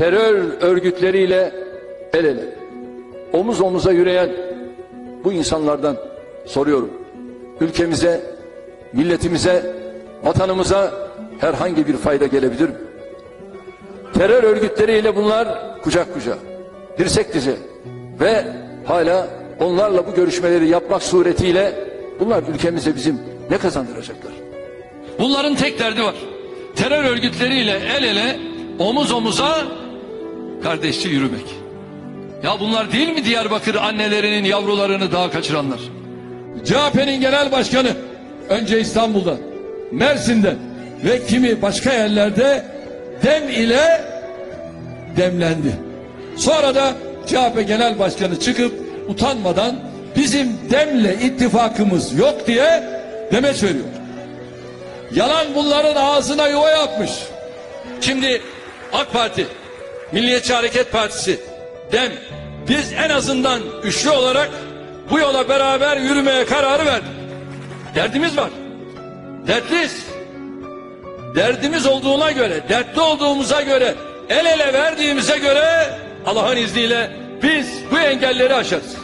terör örgütleriyle el ele, omuz omuza yürüyen bu insanlardan soruyorum. Ülkemize, milletimize, vatanımıza herhangi bir fayda gelebilir mi? Terör örgütleriyle bunlar kucak kucağa, dirsek dize ve hala onlarla bu görüşmeleri yapmak suretiyle bunlar ülkemize bizim ne kazandıracaklar? Bunların tek derdi var. Terör örgütleriyle el ele, omuz omuza kardeşçe yürümek. Ya bunlar değil mi Diyarbakır annelerinin yavrularını daha kaçıranlar? CHP'nin genel başkanı önce İstanbul'da, Mersin'de ve kimi başka yerlerde dem ile demlendi. Sonra da CHP genel başkanı çıkıp utanmadan bizim demle ittifakımız yok diye demeç veriyor. Yalan bunların ağzına yuva yapmış. Şimdi AK Parti, Milliyetçi Hareket Partisi, DEM biz en azından üçlü olarak bu yola beraber yürümeye kararı verdik. Derdimiz var. Dertliyiz. Derdimiz olduğuna göre, dertli olduğumuza göre, el ele verdiğimize göre Allah'ın izniyle biz bu engelleri aşarız.